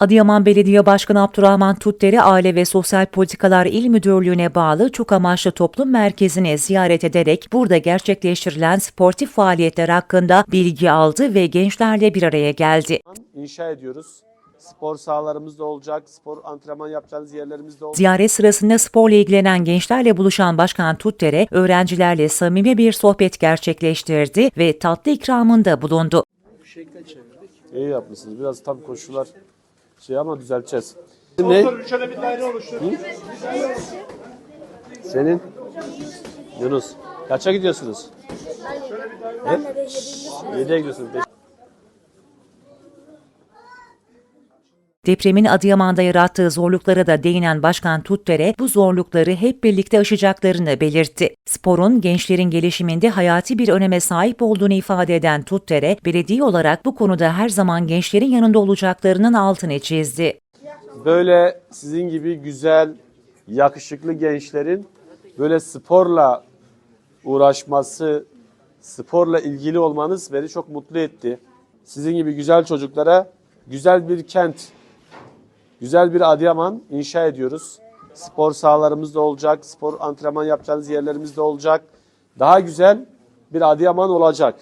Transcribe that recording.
Adıyaman Belediye Başkanı Abdurrahman Tutteri Aile ve Sosyal Politikalar İl Müdürlüğü'ne bağlı Çok Amaçlı Toplum Merkezi'ni ziyaret ederek burada gerçekleştirilen sportif faaliyetler hakkında bilgi aldı ve gençlerle bir araya geldi. inşa ediyoruz. Spor sahalarımız da olacak, spor antrenman yapacağınız yerlerimiz de olacak. Ziyaret sırasında sporla ilgilenen gençlerle buluşan Başkan Tuttere, öğrencilerle samimi bir sohbet gerçekleştirdi ve tatlı ikramında bulundu. İyi yapmışsınız. Biraz tam koşular şey ama düzelteceğiz. Ne? Şöyle bir daire oluştur. Senin? Yunus. Kaça gidiyorsunuz? Ben de 7. sınıf. 7'ye gidiyorsunuz. Depremin Adıyaman'da yarattığı zorluklara da değinen Başkan Tuttere, bu zorlukları hep birlikte aşacaklarını belirtti. Sporun gençlerin gelişiminde hayati bir öneme sahip olduğunu ifade eden Tuttere, belediye olarak bu konuda her zaman gençlerin yanında olacaklarının altını çizdi. Böyle sizin gibi güzel, yakışıklı gençlerin böyle sporla uğraşması, sporla ilgili olmanız beni çok mutlu etti. Sizin gibi güzel çocuklara güzel bir kent, güzel bir Adıyaman inşa ediyoruz. Spor sahalarımız da olacak, spor antrenman yapacağınız yerlerimiz de olacak. Daha güzel bir Adıyaman olacak.